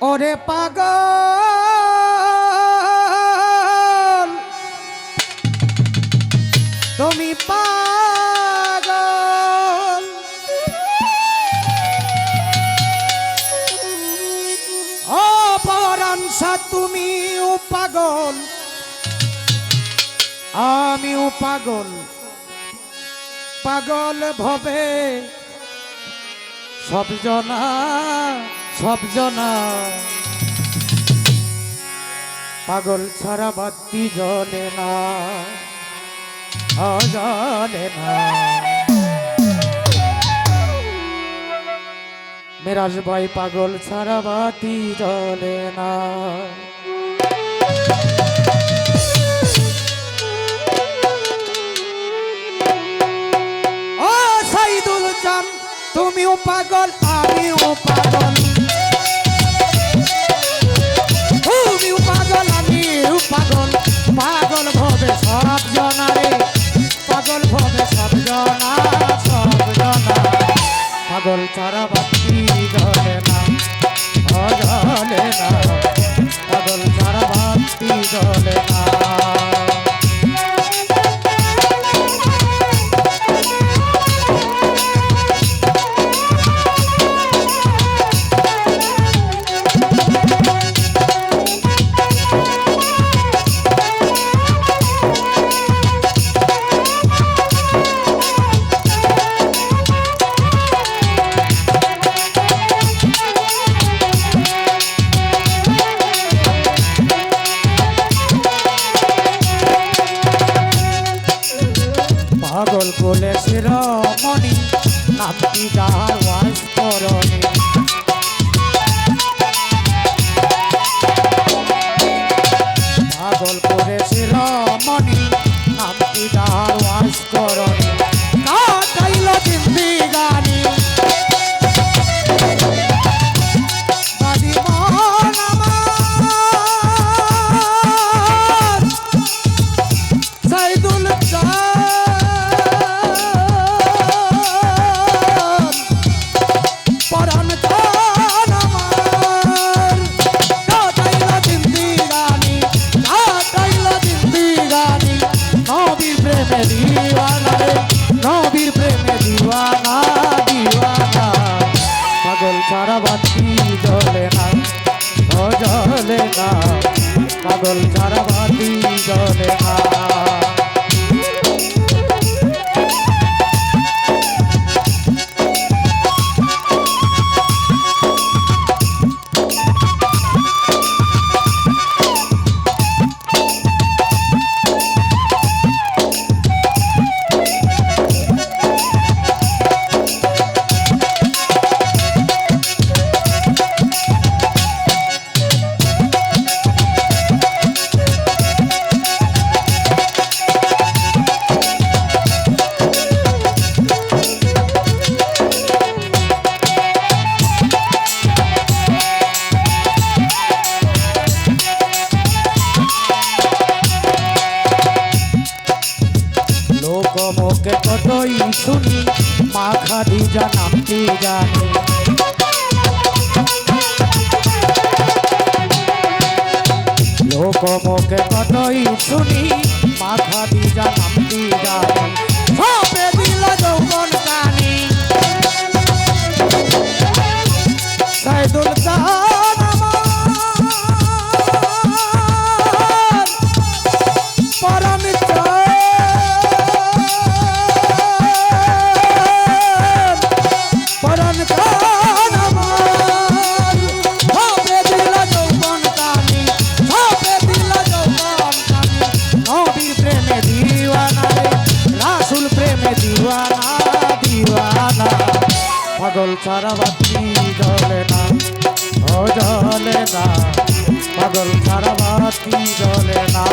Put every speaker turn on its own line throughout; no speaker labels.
ওরে পাগল। তুমি পাগল। অপরাংসা তুমিও পাগল। আমিও পাগল। পাগল ভবে সব জনা সব জনা। পাগল ছাড়া বাতি জলে না জলে না। মেরাজ ভাই, পাগল ছাড়া বাতি জলে না। পাগল নামটি যাহার পাগল করেছিল শিরোমণি নামটি যাহার জ্বলে না কাদল ছাড়া বাতি জলে না। লোকমুখে কতই শুনি মা খাদিজা নামটি জানি। লোকমকে কতই শুনি মা খাদিজা নামটি জানি। জ্বলে না ও জ্বলে না পাগল সারা বাতি জলে না।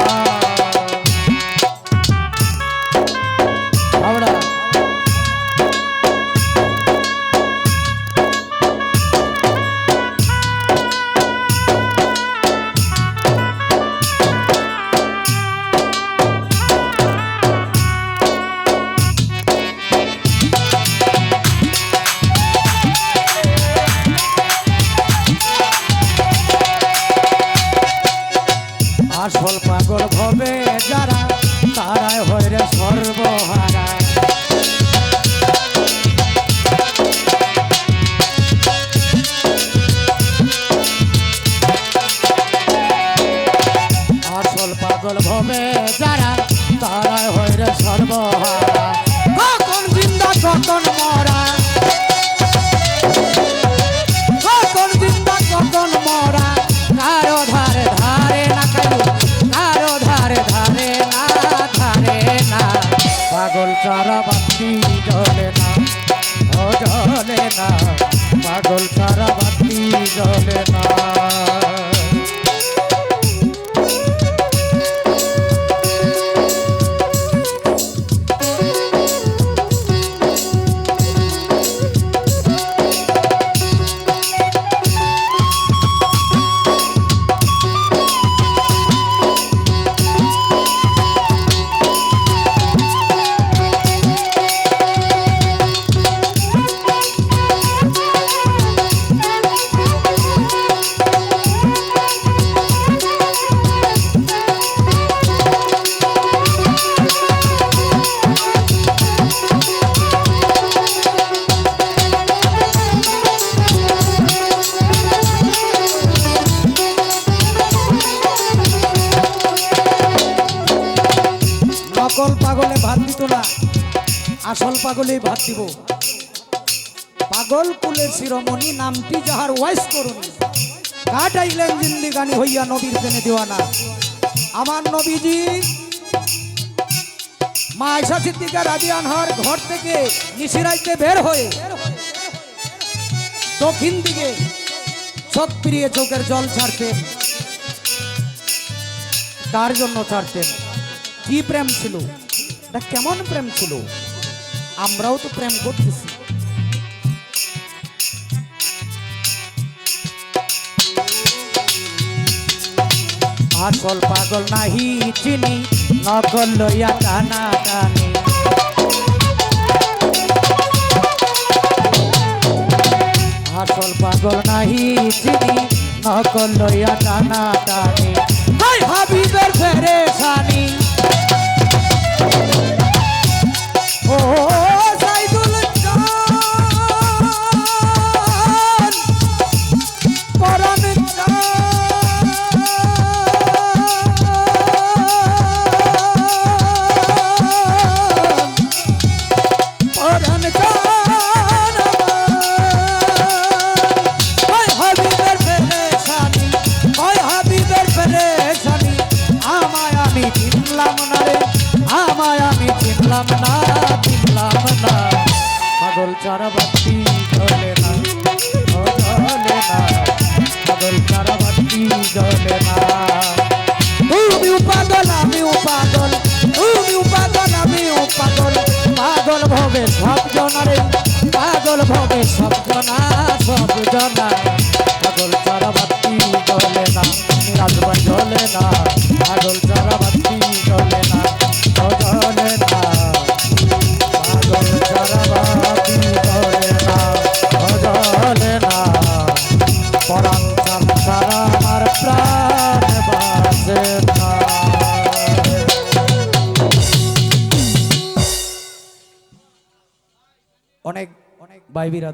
যারা তারাই হয় রে সর্বহারা। আসল পাগল ভবে যারা চারা বাতি। পাগলেই ভাত দিব পাগল কুলের শিরোমণি নামটি যাহার ওয়াইস করুন। কাটাইলেন জিন্দিগানি হইয়া নবীর প্রেমে দেওয়ানা। আমার নবীজি, মা আয়সা সিদ্দিকা রাজি আনহার ঘর থেকে নিশিরাইতে বের হয়ে দক্ষিণ দিকে চোখ ফিরিয়ে চোখের জল ছাড়তেন। তার জন্য ছাড়তেন। কি প্রেম ছিল? কেমন প্রেম ছিল? আমরাও তো প্রেম করতেছি। আসল পাগল নাহি চিনি, নকল লইয়া টানা টানি। আসল পাগল নাহি চিনি, নকল লইয়া টানা টানি। চিনলাম না চিনলাম না পাগল চারা বাতি জ্বলে না জ্বলে না, পাগল চারা বাতি জ্বলে না। তুমি পাগল, আমি পাগল, তুমি পাগল, আমি পাগল পাগল ভবে সব জনারে পাগল ভবে সব জনা সব জনা। পাগল চারা বাতি জ্বলে না নিরাজবান জ্বলে না, পাগল চারা বাতি জ্বলে না a vivir